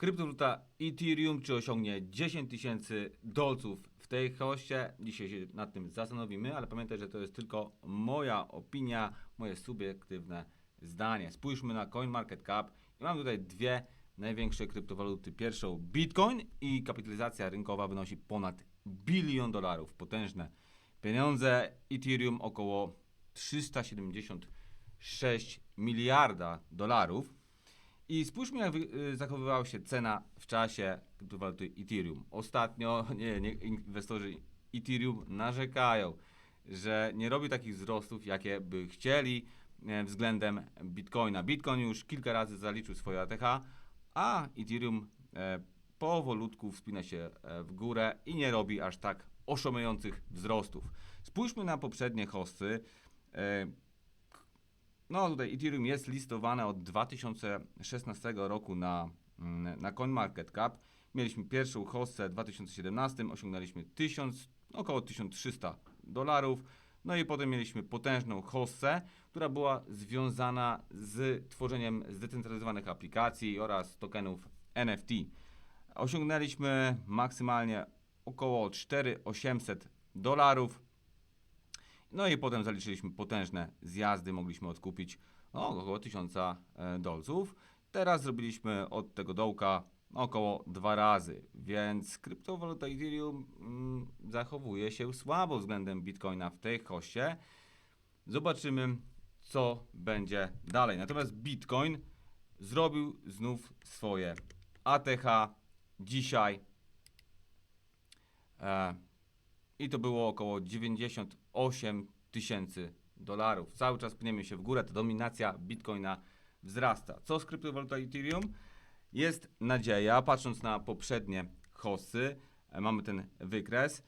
kryptowaluta Ethereum, czy osiągnie 10 tysięcy dolców w tej hoście. Dzisiaj się nad tym zastanowimy, ale pamiętaj, że to jest tylko moja opinia, moje subiektywne zdanie. Spójrzmy na CoinMarketCap i mam tutaj dwie największe kryptowaluty. Pierwszą Bitcoin i kapitalizacja rynkowa wynosi ponad bilion dolarów. Potężne pieniądze. Ethereum około 376 miliarda dolarów. I spójrzmy, jak y, zachowywała się cena w czasie kryptowaluty Ethereum. Ostatnio nie, nie, inwestorzy Ethereum narzekają, że nie robi takich wzrostów, jakie by chcieli e, względem Bitcoina. Bitcoin już kilka razy zaliczył swoje ATH, a Ethereum e, powolutku wspina się e, w górę i nie robi aż tak oszałamiających wzrostów. Spójrzmy na poprzednie hosty. No tutaj Ethereum jest listowane od 2016 roku na, mm, na CoinMarketCap. Mieliśmy pierwszą hossę w 2017, osiągnęliśmy 1000, około 1300 dolarów. No i potem mieliśmy potężną hossę, która była związana z tworzeniem zdecentralizowanych aplikacji oraz tokenów NFT. Osiągnęliśmy maksymalnie około 4800 dolarów. No i potem zaliczyliśmy potężne zjazdy, mogliśmy odkupić no, około 1000 e, dolców. Teraz zrobiliśmy od tego dołka około dwa razy, więc kryptowaluta Ethereum mm, zachowuje się słabo względem Bitcoina w tej hoście. Zobaczymy, co będzie dalej. Natomiast Bitcoin zrobił znów swoje ATH dzisiaj. E, i to było około 98 tysięcy dolarów. Cały czas pniemy się w górę, ta dominacja Bitcoina wzrasta. Co z kryptowalutą Ethereum? Jest nadzieja, patrząc na poprzednie hossy, e, mamy ten wykres.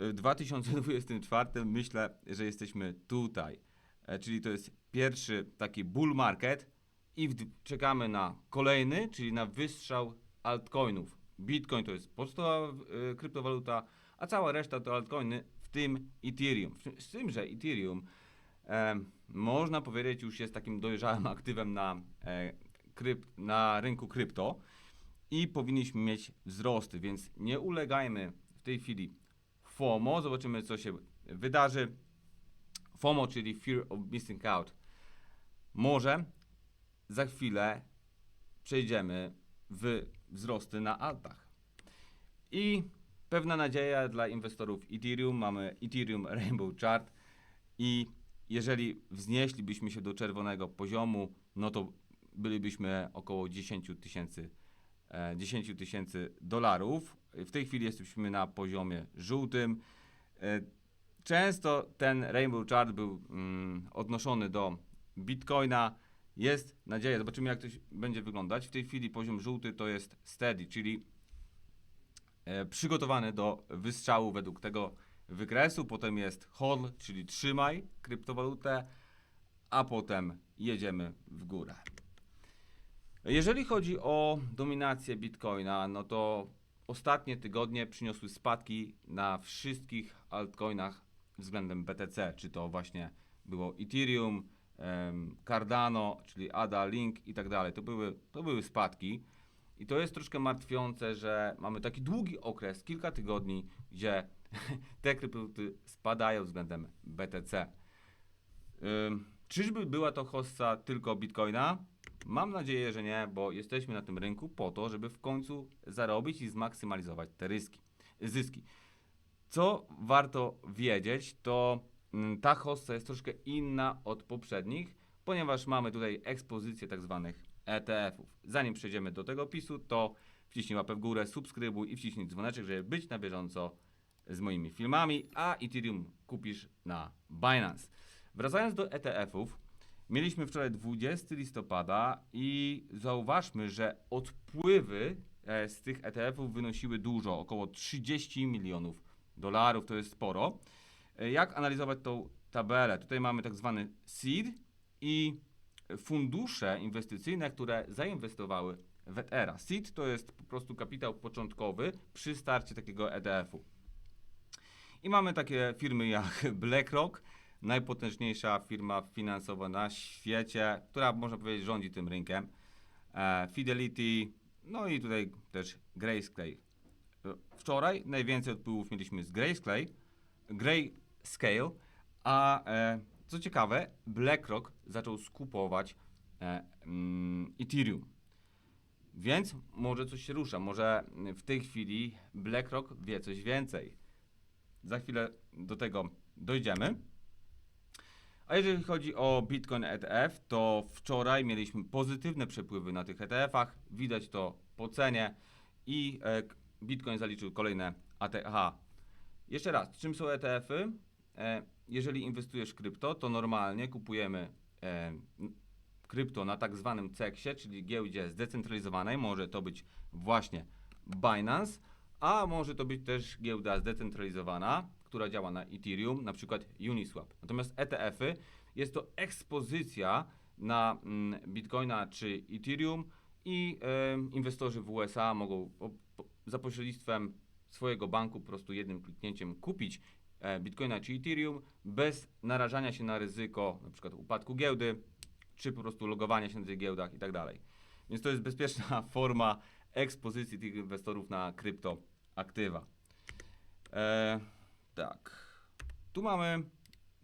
W 2024 myślę, że jesteśmy tutaj. E, Czyli to jest pierwszy taki bull market i czekamy na kolejny, czyli na wystrzał altcoinów. Bitcoin to jest podstawowa e, kryptowaluta, a cała reszta to altcoiny, tym Ethereum. Z tym, że Ethereum e, można powiedzieć już jest takim dojrzałym aktywem na, e, kryp, na rynku krypto i powinniśmy mieć wzrosty, więc nie ulegajmy w tej chwili FOMO. Zobaczymy, co się wydarzy. FOMO, czyli Fear of Missing Out. Może za chwilę przejdziemy w wzrosty na altach. I pewna nadzieja dla inwestorów Ethereum. Mamy Ethereum Rainbow Chart i jeżeli wznieślibyśmy się do czerwonego poziomu, no to bylibyśmy około 10 tysięcy e, 10 tysięcy dolarów. W tej chwili jesteśmy na poziomie żółtym. E, Często ten Rainbow Chart był mm, odnoszony do Bitcoina. Jest nadzieja, zobaczymy jak to będzie wyglądać. W tej chwili poziom żółty to jest steady, czyli e, przygotowany do wystrzału według tego wykresu. Potem jest hold, czyli trzymaj kryptowalutę, a potem jedziemy w górę. Jeżeli chodzi o dominację Bitcoina, no to ostatnie tygodnie przyniosły spadki na wszystkich altcoinach względem BTC, czy to właśnie było Ethereum, Cardano, czyli ADA, Link i tak dalej. To były, to były spadki. I to jest troszkę martwiące, że mamy taki długi okres, kilka tygodni, gdzie te kryptowaluty spadają względem BTC. Ym, czyżby była to hossa tylko Bitcoina? Mam nadzieję, że nie, bo jesteśmy na tym rynku po to, żeby w końcu zarobić i zmaksymalizować te ryski, zyski. Co warto wiedzieć, to mm, ta hossa jest troszkę inna od poprzednich, ponieważ mamy tutaj ekspozycję tak zwanych ETF-ów. Zanim przejdziemy do tego opisu, to wciśnij łapę w górę, subskrybuj i wciśnij dzwoneczek, żeby być na bieżąco z moimi filmami, a Ethereum kupisz na Binance. Wracając do ETF-ów, mieliśmy wczoraj 20 listopada i zauważmy, że odpływy e, z tych ETF-ów wynosiły dużo, około 30 milionów dolarów, to jest sporo. E, Jak analizować tą tabelę? Tutaj mamy tak zwany seed i fundusze inwestycyjne, które zainwestowały w Ethera. Seed to jest po prostu kapitał początkowy przy starcie takiego ETF-u. I mamy takie firmy jak BlackRock, najpotężniejsza firma finansowa na świecie, która można powiedzieć rządzi tym rynkiem. E, Fidelity, No i tutaj też Grayscale. Wczoraj najwięcej odpływów mieliśmy z Grayscale, Grayscale a e, co ciekawe, BlackRock zaczął skupować e, mm, Ethereum. Więc może coś się rusza, może w tej chwili BlackRock wie coś więcej. Za chwilę do tego dojdziemy. A jeżeli chodzi o Bitcoin ETF, to wczoraj mieliśmy pozytywne przepływy na tych ETF-ach. Widać to po cenie i e, Bitcoin zaliczył kolejne ATH. Jeszcze raz, czym są ETF-y? E, jeżeli inwestujesz w krypto, to normalnie kupujemy e, krypto na tak zwanym CEX-ie, czyli giełdzie zdecentralizowanej. Może to być właśnie Binance, a może to być też giełda zdecentralizowana, która działa na Ethereum, na przykład Uniswap. Natomiast ETF-y jest to ekspozycja na mm, Bitcoina czy Ethereum i e, inwestorzy w USA mogą po, za pośrednictwem swojego banku po prostu jednym kliknięciem kupić Bitcoina czy Ethereum bez narażania się na ryzyko przykład upadku giełdy, czy po prostu logowania się na tych giełdach i tak dalej. Więc to jest bezpieczna forma ekspozycji tych inwestorów na kryptoaktywa. E, tak. Tu mamy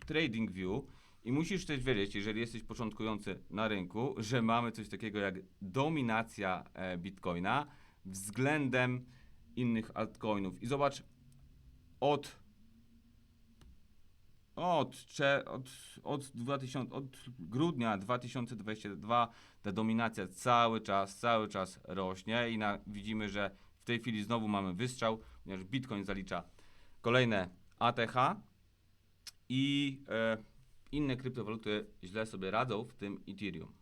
Trading View i musisz też wiedzieć, jeżeli jesteś początkujący na rynku, że mamy coś takiego jak dominacja e, Bitcoina względem innych altcoinów. I zobacz, od od, od, od, 2000, od grudnia 2022 ta dominacja cały czas, cały czas rośnie i na, widzimy, że w tej chwili znowu mamy wystrzał, ponieważ Bitcoin zalicza kolejne ATH i e, inne kryptowaluty źle sobie radzą, w tym Ethereum.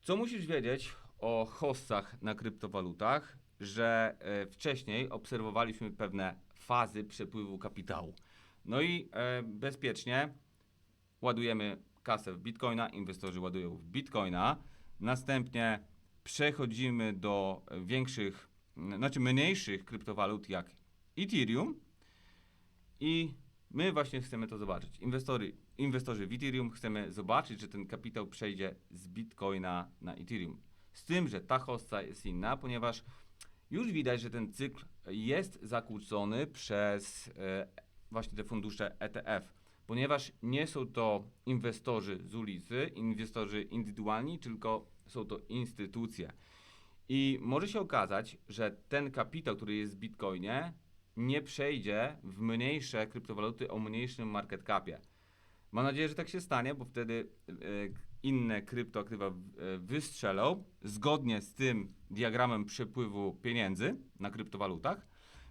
Co musisz wiedzieć o hostach na kryptowalutach, że e, wcześniej obserwowaliśmy pewne fazy przepływu kapitału. No i e, bezpiecznie ładujemy kasę w Bitcoina, inwestorzy ładują w Bitcoina, następnie przechodzimy do większych, znaczy mniejszych kryptowalut jak Ethereum i my właśnie chcemy to zobaczyć. Inwestory, inwestorzy w Ethereum chcemy zobaczyć, że ten kapitał przejdzie z Bitcoina na Ethereum. Z tym, że ta hosta jest inna, ponieważ już widać, że ten cykl jest zakłócony przez e, właśnie te fundusze ETF, ponieważ nie są to inwestorzy z ulicy, inwestorzy indywidualni, tylko są to instytucje. I może się okazać, że ten kapitał, który jest w Bitcoinie, nie przejdzie w mniejsze kryptowaluty o mniejszym market capie. Mam nadzieję, że tak się stanie, bo wtedy e, inne kryptoaktywa e, wystrzelą zgodnie z tym diagramem przepływu pieniędzy na kryptowalutach.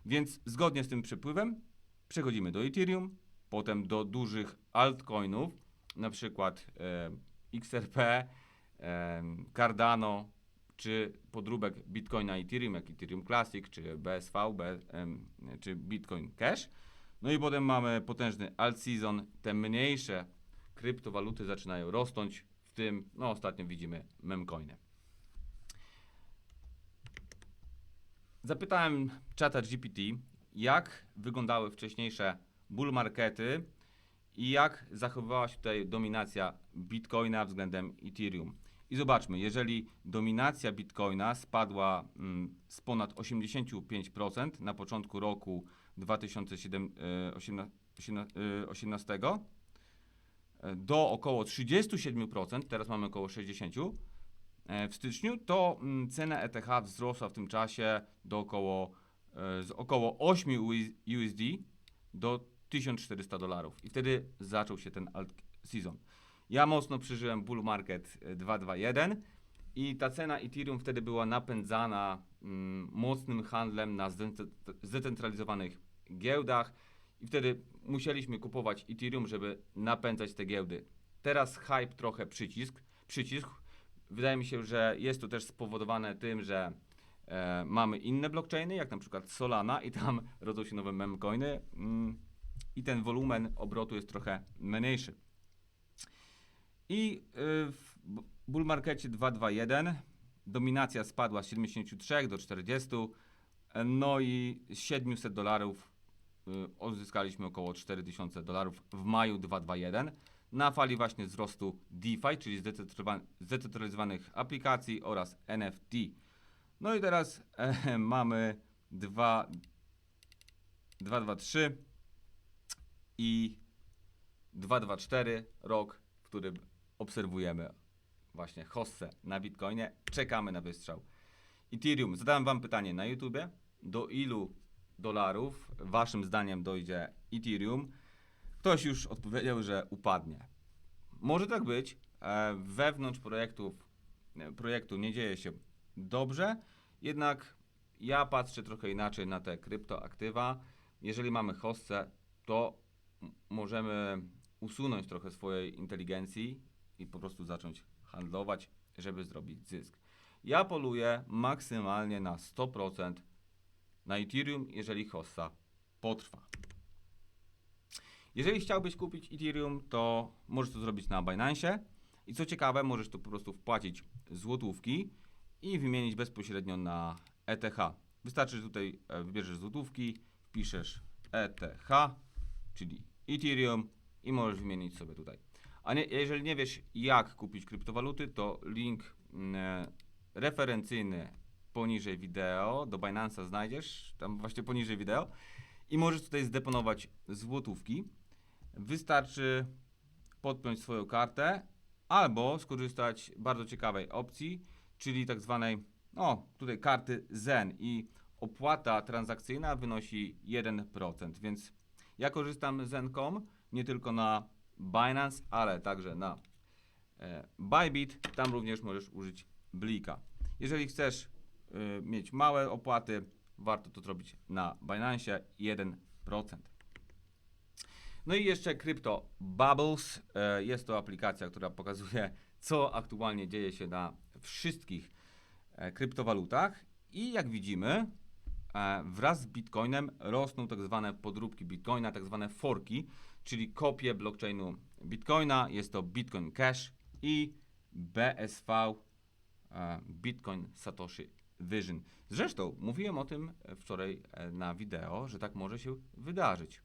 Więc zgodnie z tym przepływem przechodzimy do Ethereum, potem do dużych altcoinów, na przykład e, XRP, e, Cardano, czy podróbek Bitcoina Ethereum, jak Ethereum Classic, czy BSV, B, czy Bitcoin Cash. No i potem mamy potężny alt season, te mniejsze kryptowaluty zaczynają rosnąć, tym no ostatnio widzimy memcoiny. Zapytałem czata GPT, jak wyglądały wcześniejsze bull markety i jak zachowywała się tutaj dominacja Bitcoina względem Ethereum. I zobaczmy, jeżeli dominacja Bitcoina spadła mm, z ponad 85% na początku roku e, 2018 e, do około 37%, teraz mamy około 60%, e, w styczniu, to mm, cena ETH wzrosła w tym czasie do około, e, z około 8 USD do 1400 dolarów. I wtedy zaczął się ten alt season. Ja mocno przeżyłem bull market e, 221 i ta cena Ethereum wtedy była napędzana mm, mocnym handlem na zde- zdecentralizowanych giełdach i wtedy musieliśmy kupować Ethereum, żeby napędzać te giełdy. Teraz hype trochę przycisk, przycisk. Wydaje mi się, że jest to też spowodowane tym, że e, mamy inne blockchainy, jak na przykład Solana i tam rodzą się nowe memcoiny mm, i ten wolumen obrotu jest trochę mniejszy. I y, w bull markecie 221 dominacja spadła z 73 do 40, e, no i z 700 dolarów odzyskaliśmy około 4000 dolarów w maju 221. na fali właśnie wzrostu DeFi, czyli zdecentralizowa- zdecentralizowanych aplikacji oraz NFT. No i teraz e, mamy 2, 2, 2, 3 i 2, 2, 4 rok, w którym obserwujemy właśnie hossę na Bitcoinie. Czekamy na wystrzał. Ethereum. Zadałem wam pytanie na YouTubie. Do ilu dolarów waszym zdaniem dojdzie Ethereum? Ktoś już odpowiedział, że upadnie. Może tak być. E, wewnątrz projektów, e, projektu nie dzieje się dobrze, jednak ja patrzę trochę inaczej na te kryptoaktywa. Jeżeli mamy hossę, to możemy usunąć trochę swojej inteligencji i po prostu zacząć handlować, żeby zrobić zysk. Ja poluję maksymalnie na 100% na Ethereum, jeżeli hossa potrwa. Jeżeli chciałbyś kupić Ethereum, to możesz to zrobić na Binance. I co ciekawe, możesz tu po prostu wpłacić złotówki i wymienić bezpośrednio na ETH. Wystarczy, że tutaj e, wybierzesz złotówki, wpiszesz ETH, czyli Ethereum i możesz wymienić sobie tutaj. A nie, jeżeli nie wiesz, jak kupić kryptowaluty, to link mm, e, referencyjny poniżej wideo do Binance'a znajdziesz, tam właśnie poniżej wideo i możesz tutaj zdeponować złotówki. Wystarczy podpiąć swoją kartę albo skorzystać bardzo ciekawej opcji, czyli tak zwanej, no tutaj karty Zen i opłata transakcyjna wynosi 1%, więc ja korzystam z Zen.com nie tylko na Binance, ale także na e, Bybit, tam również możesz użyć Blika. Jeżeli chcesz mieć małe opłaty, warto to zrobić na Binance 1%. No i jeszcze Crypto Bubbles. E, Jest to aplikacja, która pokazuje, co aktualnie dzieje się na wszystkich e, kryptowalutach. I jak widzimy, e, wraz z Bitcoinem rosną tak zwane podróbki Bitcoina, tak zwane forki, czyli kopie blockchainu Bitcoina. Jest to Bitcoin Cash i BSV Bitcoin Satoshi Vision. Zresztą mówiłem o tym e, wczoraj e, na wideo, że tak może się wydarzyć.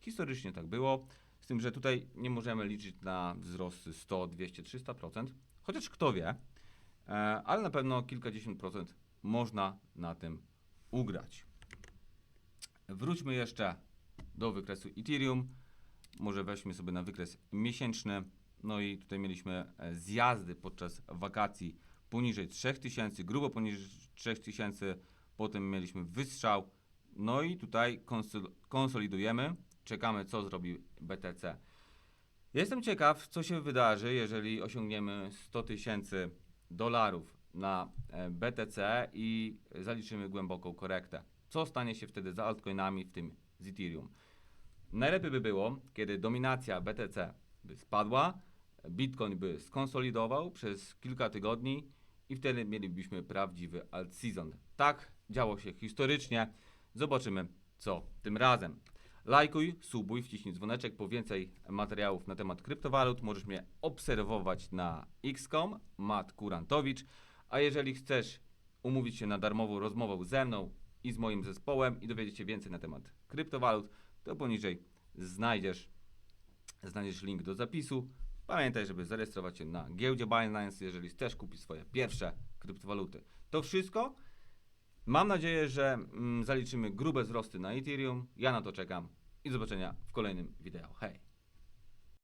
Historycznie tak było, z tym, że tutaj nie możemy liczyć na wzrosty 100, 200, 300%, chociaż kto wie, e, ale na pewno kilkadziesiąt procent można na tym ugrać. Wróćmy jeszcze do wykresu Ethereum. Może weźmy sobie na wykres miesięczny. No i tutaj mieliśmy zjazdy podczas wakacji poniżej 3000, grubo poniżej 3000. Potem mieliśmy wystrzał. No i tutaj konsol- konsolidujemy. Czekamy, co zrobi BTC. Jestem ciekaw, co się wydarzy, jeżeli osiągniemy 100 tysięcy dolarów na e, BTC i zaliczymy głęboką korektę. Co stanie się wtedy z altcoinami, w tym z Ethereum? Najlepiej by było, kiedy dominacja BTC by spadła, Bitcoin by skonsolidował przez kilka tygodni i wtedy mielibyśmy prawdziwy alt season. Tak działo się historycznie. Zobaczymy, co tym razem. Lajkuj, subuj, wciśnij dzwoneczek po więcej materiałów na temat kryptowalut. Możesz mnie obserwować na x.com, Mat Kurantowicz. A jeżeli chcesz umówić się na darmową rozmowę ze mną i z moim zespołem i dowiedzieć się więcej na temat kryptowalut, to poniżej znajdziesz, znajdziesz link do zapisu. Pamiętaj, żeby zarejestrować się na giełdzie Binance, jeżeli chcesz kupić swoje pierwsze kryptowaluty. To wszystko. Mam nadzieję, że mm, zaliczymy grube wzrosty na Ethereum. Ja na to czekam i do zobaczenia w kolejnym wideo. Hej!